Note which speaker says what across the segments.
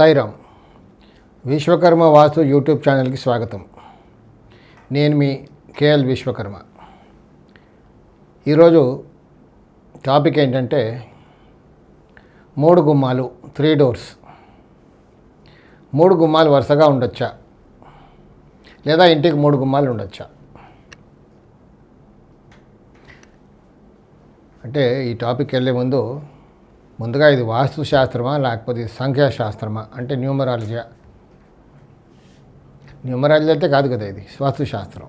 Speaker 1: సాయిరామ్ విశ్వకర్మ వాస్తు YouTube ఛానల్కి స్వాగతం. నేను మీ కేఎల్ విశ్వకర్మ. ఈరోజు టాపిక్ ఏంటంటే మూడు గుమ్మాలు త్రీ డోర్స్. మూడు గుమ్మాలు వరుసగా ఉండొచ్చా? లేదా ఇంటికి మూడు గుమ్మాలు ఉండొచ్చా? అంటే ఈ టాపిక్ వెళ్ళే ముందు ముందుగా ఇది వాస్తు శాస్త్రమా లేకపోతే ఇది సంఖ్యాశాస్త్రమా? అంటే న్యూమరాలజీ న్యూమరాలజీ అయితే కాదు కదా ఇది వాస్తుశాస్త్రం.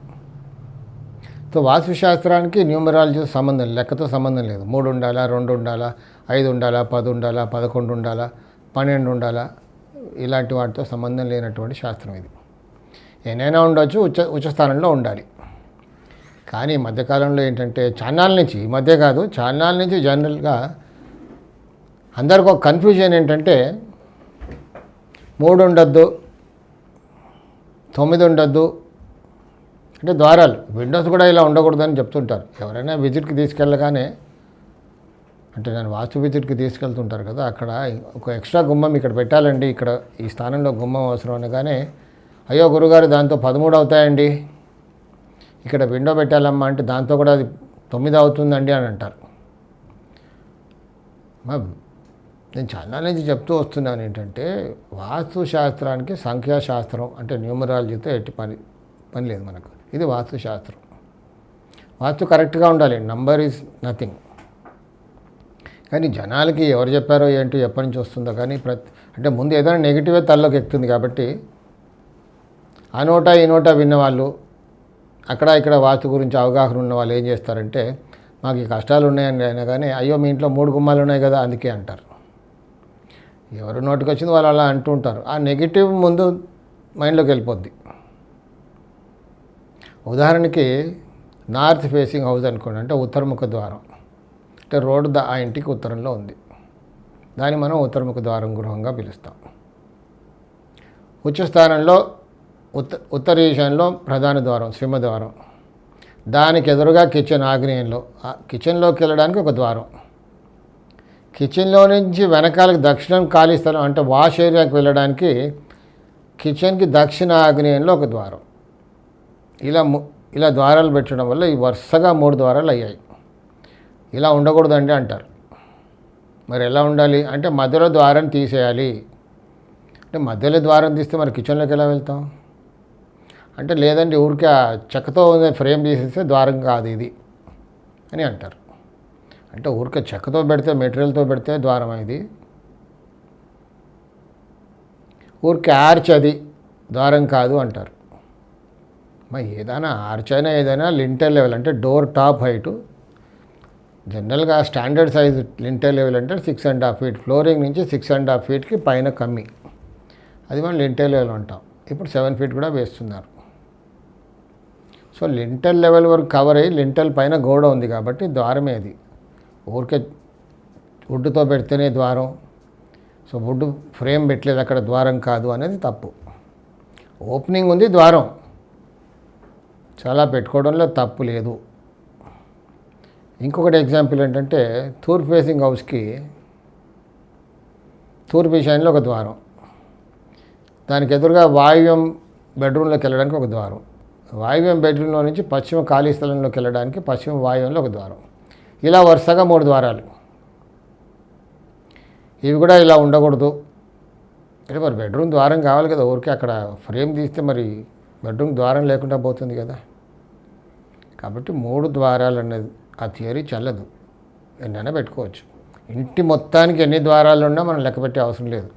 Speaker 1: సో వాస్తుశాస్త్రానికి న్యూమరాలజీ సంబంధం లెక్కతో సంబంధం లేదు. మూడు ఉండాలా రెండు ఉండాలా ఐదు ఉండాలా పది ఉండాలా పదకొండు ఉండాలా పన్నెండు ఉండాలా ఇలాంటి వాటితో సంబంధం లేనటువంటి శాస్త్రం ఇది. ఏనైనా ఉండొచ్చు ఉచ్చ ఉచ్చస్థానంలో ఉండాలి. కానీ మధ్యకాలంలో ఏంటంటే ఛానల్ నుంచి ఈ మధ్య కాదు చాన్నాళ్ళ నుంచి జనరల్గా అందరికి ఒక కన్ఫ్యూజన్ ఏంటంటే మూడు ఉండొద్దు తొమ్మిది ఉండొద్దు అంటే ద్వారాలు. విండోస్ కూడా ఇలా ఉండకూడదని చెప్తుంటారు. ఎవరైనా విజిట్కి తీసుకెళ్ళగానే అంటే నేను వాస్తు విజిట్కి తీసుకెళ్తుంటారు కదా అక్కడ ఒక ఎక్స్ట్రా గుమ్మం ఇక్కడ పెట్టాలండి ఇక్కడ ఈ స్థానంలో గుమ్మం అవసరం అనగానే అయ్యో గురుగారు దాంతో పదమూడు అవుతాయండి. ఇక్కడ విండో పెట్టాలమ్మా అంటే దాంతో కూడా అది తొమ్మిది అవుతుందండి అని అంటారు. నేను చాలా నుంచి చెప్తూ వస్తున్నాను ఏంటంటే వాస్తు శాస్త్రానికి సంఖ్యాశాస్త్రం అంటే న్యూమరాలజీతో ఎట్టి పని పని లేదు మనకు. ఇది వాస్తు శాస్త్రం వాస్తు కరెక్ట్గా ఉండాలి. నంబర్ ఈజ్ నథింగ్ కానీ జనాలకి ఎవరు చెప్పారో ఏంటో ఎప్పటి నుంచి వస్తుందో కానీ ప్రతి అంటే ముందు ఏదైనా నెగిటివే తల్లోకి ఎక్కుతుంది కాబట్టి ఆ నోట ఈ నోట విన్నవాళ్ళు అక్కడ ఇక్కడ వాస్తు గురించి అవగాహన ఉన్న వాళ్ళు ఏం చేస్తారంటే మాకు ఈ కష్టాలు ఉన్నాయని అయినా కానీ అయ్యో మీ ఇంట్లో మూడు గుమ్మాలు ఉన్నాయి కదా అందుకే అంటారు. ఎవరు నోటికి వచ్చింది వాళ్ళు అలా అంటూ ఉంటారు ఆ నెగిటివ్ ముందు మైండ్లోకి వెళ్ళిపోద్ది. ఉదాహరణకి నార్త్ ఫేసింగ్ హౌస్ అనుకోండి అంటే ఉత్తరముఖ ద్వారం. అంటే రోడ్డు ఆ ఇంటికి ఉత్తరంలో ఉంది. దాన్ని మనం ఉత్తరముఖ ద్వారం గృహంగా పిలుస్తాం. ఉచ్చస్థానంలో ఉత్త ఉత్తర ఈశాన్యంలో ప్రధాన ద్వారం సింహద్వారం దానికి ఎదురుగా కిచెన్ ఆగ్నేయంలో. ఆ కిచెన్లోకి వెళ్ళడానికి ఒక ద్వారం. కిచెన్లో నుంచి వెనకాలకి దక్షిణం ఖాళీ స్థలం అంటే వాష్ ఏరియాకి వెళ్ళడానికి కిచెన్కి దక్షిణ ఆగ్నేయంలో ఒక ద్వారం. ఇలా ఇలా ద్వారాలు పెట్టడం వల్ల ఈ వరుసగా మూడు ద్వారాలు అయ్యాయి. ఇలా ఉండకూడదండి అంటారు. మరి ఎలా ఉండాలి? అంటే మధ్యలో ద్వారం తీసేయాలి. అంటే మధ్యలో ద్వారం తీస్తే మరి కిచెన్లోకి ఎలా వెళ్తాం? అంటే లేదండి ఊరికే ఆ చెక్కతో ఉన్న ఫ్రేమ్ తీసేస్తే ద్వారం కాదు ఇది అని అంటారు. అంటే ఊరికే చెక్కతో పెడితే మెటీరియల్తో పెడితే ద్వారం ఇది. ఊరికే ఆర్చ్ అది ద్వారం కాదు అంటారు. మరి ఏదైనా ఆర్చ్ అయినా ఏదైనా లింటర్ లెవెల్ అంటే డోర్ టాప్ హైటు. జనరల్గా స్టాండర్డ్ సైజ్ లింటర్ లెవెల్ అంటే six and half feet flooring నుంచి సిక్స్ అండ్ హాఫ్ ఫీట్కి పైన కమ్మి. అది మనం లింటర్ లెవెల్ అంటాం. ఇప్పుడు సెవెన్ ఫీట్ కూడా వేస్తున్నారు. సో లింటల్ లెవెల్ వరకు కవర్ అయ్యి లింటల్ పైన గోడ ఉంది కాబట్టి ద్వారమే అది. ఊరికే వుడ్డుతో పెడితేనే ద్వారం. సో వుడ్ ఫ్రేమ్ పెట్టలేదు అక్కడ ద్వారం కాదు అనేది తప్పు. ఓపెనింగ్ ఉంది ద్వారం. చాలా పెట్టుకోవడంలో తప్పు లేదు. ఇంకొకటి ఎగ్జాంపుల్ ఏంటంటే తూర్పు ఫేసింగ్ హౌస్కి తూర్పు విషయంలో ఒక ద్వారం. దానికి ఎదురుగా వాయువ్యం బెడ్రూమ్లోకి వెళ్ళడానికి ఒక ద్వారం. వాయువ్యం బెడ్రూమ్లో నుంచి పశ్చిమ ఖాళీ స్థలంలోకి వెళ్ళడానికి పశ్చిమ వాయువ్యంలో ఒక ద్వారం. ఇలా వరుసగా మూడు ద్వారాలు. ఇవి కూడా ఇలా ఉండకూడదు. అంటే మరి బెడ్రూమ్ ద్వారం కావాలి కదా ఊరికే అక్కడ ఫ్రేమ్ తీస్తే మరి బెడ్రూమ్ ద్వారం లేకుండా పోతుంది కదా. కాబట్టి మూడు ద్వారాలు అనేది ఆ థియరీ చల్లదు. ఎన్నైనా పెట్టుకోవచ్చు. ఇంటి మొత్తానికి ఎన్ని ద్వారాలు ఉన్నా మనం లెక్క పెట్టే అవసరం లేదు.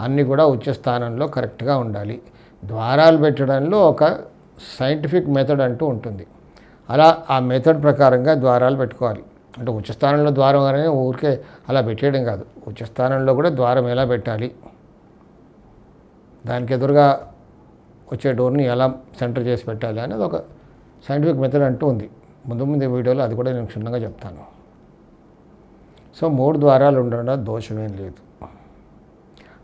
Speaker 1: అన్నీ కూడా ఉచ్చ స్థానంలో కరెక్ట్గా ఉండాలి. ద్వారాలు పెట్టడంలో ఒక సైంటిఫిక్ మెథడ్ అంటూ ఉంటుంది. అలా ఆ మెథడ్ ప్రకారంగా ద్వారాలు పెట్టుకోవాలి. అంటే ఉచ్చస్థానంలో ద్వారం అనేది ఊరికే అలా పెట్టేయడం కాదు. ఉచ్చస్థానంలో కూడా ద్వారం ఎలా పెట్టాలి? దానికి ఎదురుగా వచ్చే డోర్ని ఎలా సెంటర్ చేసి పెట్టాలి అనేది ఒక సైంటిఫిక్ మెథడ్ అంటూ ఉంది. ముందు ముందు వీడియోలో అది కూడా నేను క్షుణ్ణంగా చెప్తాను. సో మూడు ద్వారాలు ఉండడం దోషమేం లేదు.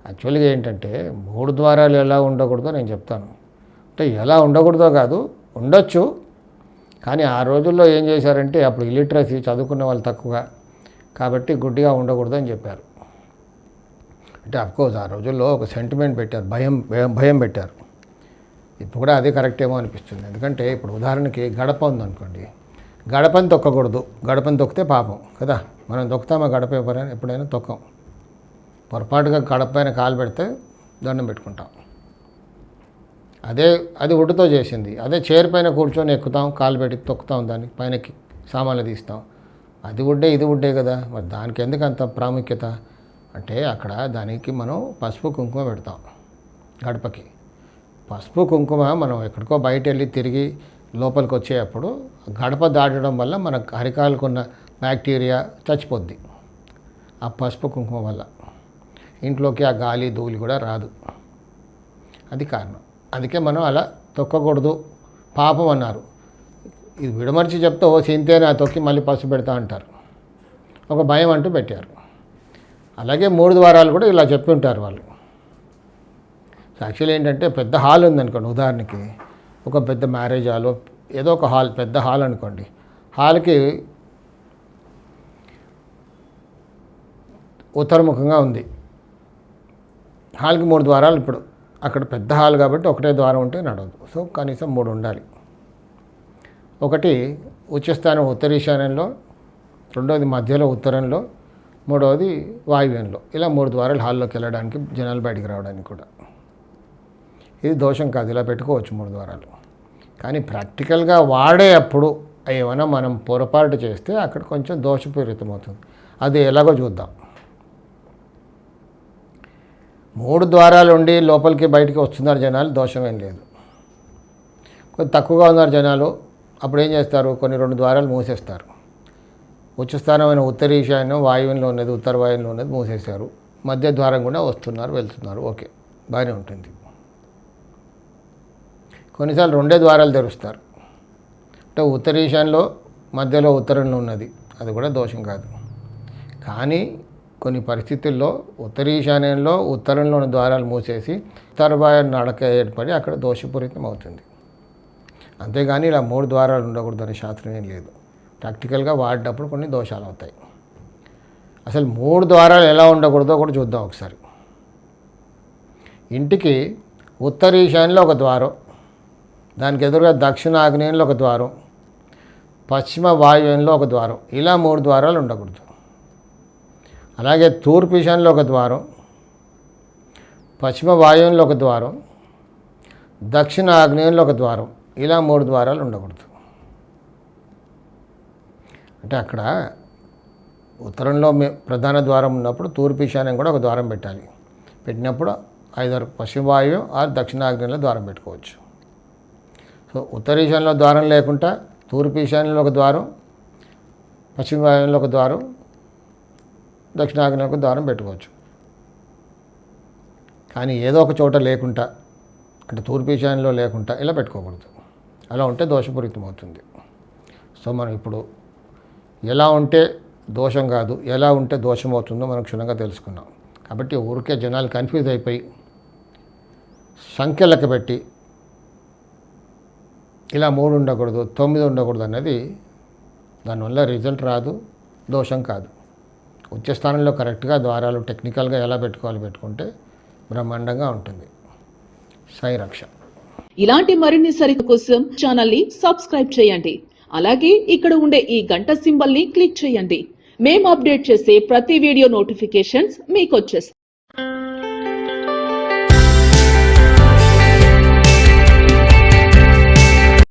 Speaker 1: యాక్చువల్గా ఏంటంటే మూడు ద్వారాలు ఎలా ఉండకూడదో నేను చెప్తాను. అంటే ఎలా ఉండకూడదో కాదు ఉండొచ్చు కానీ ఆ రోజుల్లో ఏం చేశారంటే అప్పుడు ఇలిటరసీ చదువుకున్న వాళ్ళు తక్కువ కాబట్టి గుడ్డిగా ఉండకూడదు అని చెప్పారు. అంటే అఫ్కోర్స్ ఆ రోజుల్లో ఒక సెంటిమెంట్ పెట్టారు భయం భయం భయం పెట్టారు. ఇప్పుడు కూడా అదే కరెక్ట్ ఏమో అనిపిస్తుంది. ఎందుకంటే ఇప్పుడు ఉదాహరణకి గడప ఉందనుకోండి. గడపని తొక్కకూడదు. గడపని తొక్కితే పాపం కదా. మనం తొక్కుతామా గడప ఎవరైనా ఎప్పుడైనా తొక్కం. పొరపాటుగా గడప పైన కాలు పెడితే దండం పెట్టుకుంటాం. అదే అది ఉడ్డుతో చేసింది. అదే చైర్ పైన కూర్చొని ఎక్కుతాం కాలు పెట్టి తొక్కుతాం దాన్ని పైనకి సామాన్లు తీస్తాం. అది ఉడ్డే ఇది ఉడ్డే కదా. మరి దానికి ఎందుకు అంత ప్రాముఖ్యత? అంటే అక్కడ దానికి మనం పసుపు కుంకుమ పెడతాం గడపకి. పసుపు కుంకుమ మనం ఎక్కడికో బయట వెళ్ళి తిరిగి లోపలికి వచ్చేటప్పుడు గడప దాటడం వల్ల మన హరికాలకున్న బ్యాక్టీరియా చచ్చిపోద్ది ఆ పసుపు కుంకుమ వల్ల. ఇంట్లోకి ఆ గాలి ధూళి కూడా రాదు. అది కారణం. అందుకే మనం అలా తొక్కకూడదు. పాపం అన్నారు. ఇది విడమర్చి చెప్తే ఓ సింతేనా తొక్కి మళ్ళీ పసు పెడతా అంటారు. ఒక భయం అంటూ పెట్టారు. అలాగే మూడు ద్వారాలు కూడా ఇలా చెప్పి ఉంటారు వాళ్ళు. యాక్చువల్లీ ఏంటంటే పెద్ద హాల్ ఉందనుకోండి ఉదాహరణకి. ఒక పెద్ద మ్యారేజ్ హాల్ ఏదో ఒక హాల్ పెద్ద హాల్ అనుకోండి. హాల్కి ఉత్తరముఖంగా ఉంది. హాల్కి మూడు ద్వారాలు ఇప్పుడు. అక్కడ పెద్ద హాల్ కాబట్టి ఒకటే ద్వారం ఉంటే నడవదు. సో కనీసం మూడు ఉండాలి. ఒకటి ఉచ్చస్థానం ఉత్తరీశాన్యంలో రెండవది మధ్యలో ఉత్తరంలో మూడవది వాయువ్యంలో. ఇలా మూడు ద్వారాలు హాల్లోకి వెళ్ళడానికి జనాలు బయటికి రావడానికి కూడా. ఇది దోషం కాదు ఇలా పెట్టుకోవచ్చు మూడు ద్వారాలు. కానీ ప్రాక్టికల్గా వాడే అప్పుడు ఏమైనా మనం పొరపాటు చేస్తే అక్కడ కొంచెం దోషపూరితం అవుతుంది అది ఎలాగో చూద్దాం. మూడు ద్వారాలు ఉండి లోపలికి బయటికి వస్తున్నారు జనాలు దోషం ఏం లేదు. కొంచెం తక్కువగా ఉన్నారు జనాలు అప్పుడు ఏం చేస్తారు? కొన్ని రెండు ద్వారాలు మూసేస్తారు. ఉచ్చస్థానమైన ఉత్తర ఈశాన్యం వాయువ్యంలో ఉన్నది ఉత్తర వాయువ్యంలో ఉన్నది మూసేశారు. మధ్య ద్వారం కూడా వస్తున్నారు వెళ్తున్నారు. ఓకే బాగానే ఉంటుంది. కొన్నిసార్లు రెండే ద్వారాలు తెరుస్తారు. అంటే ఉత్తర ఈశాన్యంలో మధ్యలో ఉత్తరంలో ఉన్నది అది కూడా దోషం కాదు. కానీ కొన్ని పరిస్థితుల్లో ఉత్తర ఈశాన్యంలో ఉత్తరంలోని ద్వారాలు మూసేసి ఉత్తర నడక ఏర్పడి అక్కడ దోషపూరితం అవుతుంది. అంతేగాని ఇలా మూడు ద్వారాలు ఉండకూడదు అనే శాస్త్రం ఏం లేదు. ప్రాక్టికల్గా వాడినప్పుడు కొన్ని దోషాలు అవుతాయి. అసలు మూడు ద్వారాలు ఎలా ఉండకూడదో కూడా చూద్దాం ఒకసారి. ఇంటికి ఉత్తర ఈశాన్యంలో ఒక ద్వారం దానికి ఎదురుగా దక్షిణ ఆగ్నేయంలో ఒక ద్వారం పశ్చిమ వాయువ్యంలో ఒక ద్వారం ఇలా మూడు ద్వారాలు ఉండకూడదు. అలాగే తూర్పు ఈశాన్యంలో ఒక ద్వారం పశ్చిమ వాయువులో ఒక ద్వారం దక్షిణ ఆగ్నేయంలో ఒక ద్వారం ఇలా మూడు ద్వారాలు ఉండకూడదు. అంటే అక్కడ ఉత్తరంలో మే ప్రధాన ద్వారం ఉన్నప్పుడు తూర్పు ఈశాన్యం కూడా ఒక ద్వారం పెట్టాలి. పెట్టినప్పుడు ఐదారు పశ్చిమ వాయువు ఆరు దక్షిణాగ్నేయంలో ద్వారం పెట్టుకోవచ్చు. సో ఉత్తర ఈశాన్యంలో ద్వారం లేకుండా తూర్పు ఈశాన్యంలో ఒక ద్వారం పశ్చిమ వాయువులో ఒక ద్వారం దక్షిణాగ్నేయకు ఒక పెట్టుకోవచ్చు. కానీ ఏదో ఒక చోట లేకుండా అంటే తూర్పు ఈశాన్యంలో లేకుండా ఇలా పెట్టుకోకూడదు. అలా ఉంటే దోషపూరితం అవుతుంది సో మనం ఇప్పుడు ఎలా ఉంటే దోషం కాదు ఎలా ఉంటే దోషం అవుతుందో మనం క్షుణ్ణంగా తెలుసుకున్నాం. కాబట్టి ఊరికే జనాలు కన్ఫ్యూజ్ అయిపోయి సంఖ్యలకు పెట్టి ఇలా మూడు ఉండకూడదు తొమ్మిది ఉండకూడదు అన్నది దానివల్ల రిజల్ట్ రాదు దోషం కాదు. ఉచ్చస్థానంలో కరెక్ట్గా ద్వారాలు టెక్నికల్గా ఎలా పెట్టుకోవాలి పెట్టుకుంటే బ్రహ్మాండంగా ఉంటుంది. సాయి రక్ష.
Speaker 2: ఇలాంటి మరిన్ని సరిత కోసం ఛానల్ని సబ్స్క్రైబ్ చేయండి. అలాగే ఇక్కడ ఉండే ఈ గంట సింబల్ని క్లిక్ చేయండి. మేము అప్డేట్ చేసే ప్రతి వీడియో నోటిఫికేషన్స్ మీకు వచ్చేస్తాయి